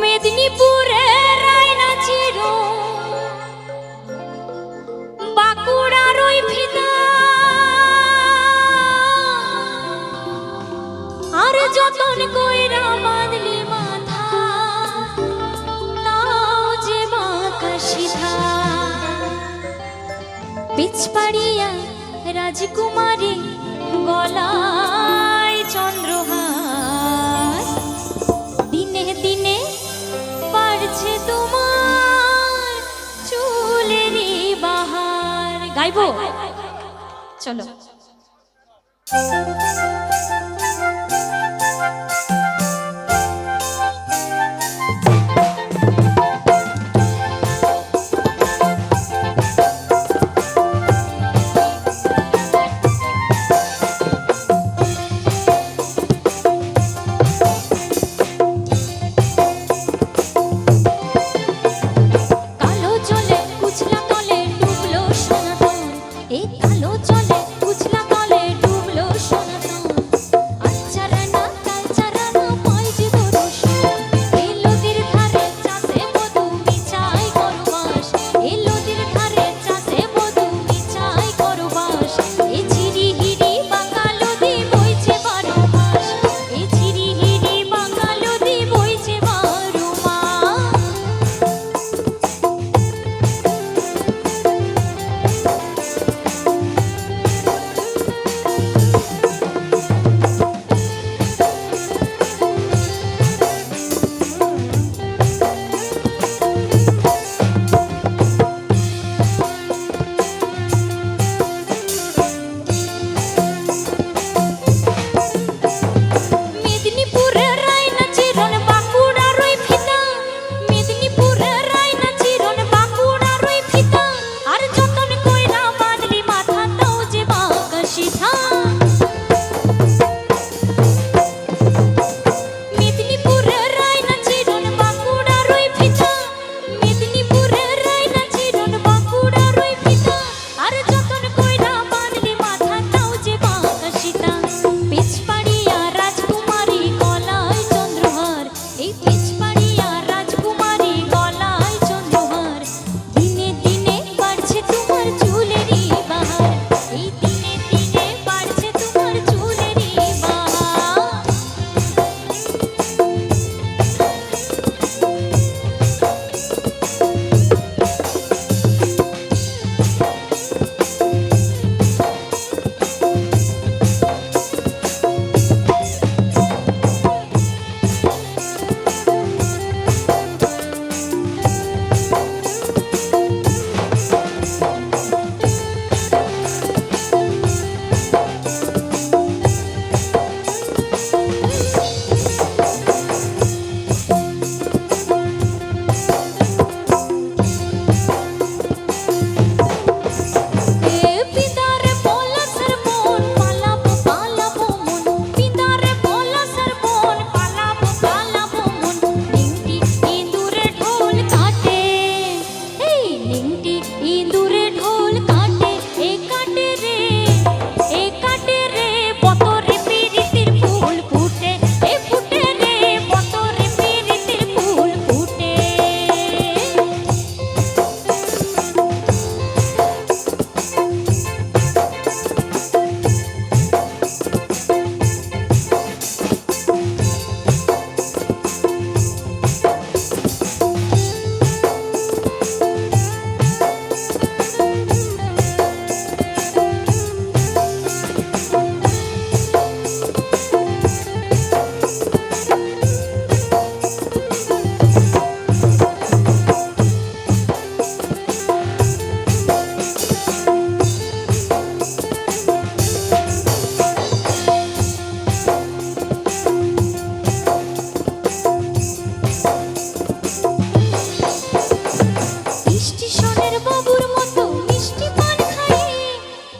মেদিনীপুরের রায়না বাঁকুড়ার ওই ফিদা। আর যতন কইরা মাথা, তাও যে বাঁকা সিধা। পিছ পাড়িয়া রাজকুমারী গাইবো চলো।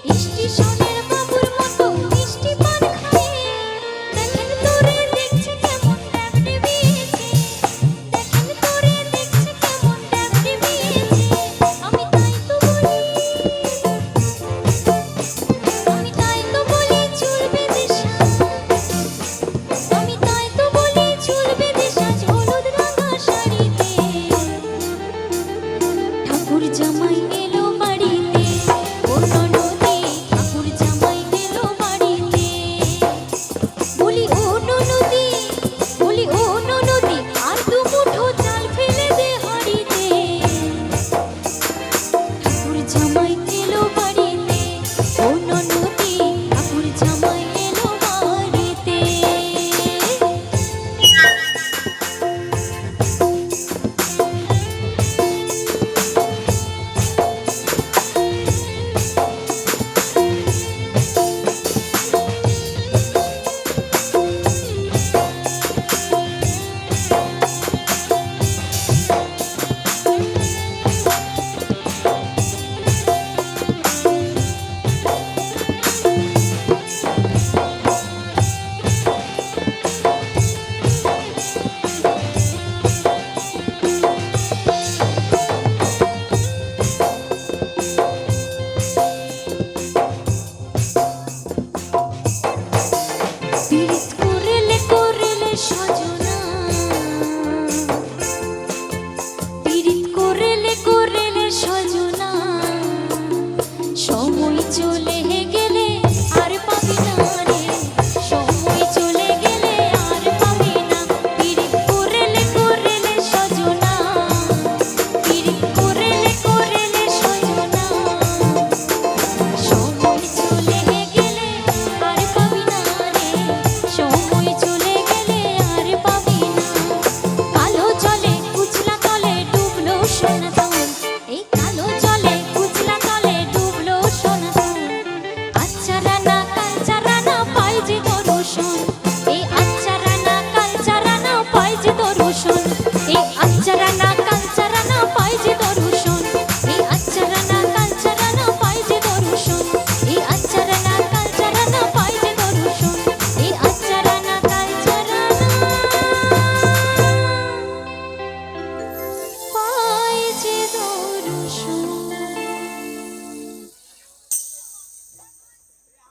স্টেশনে tell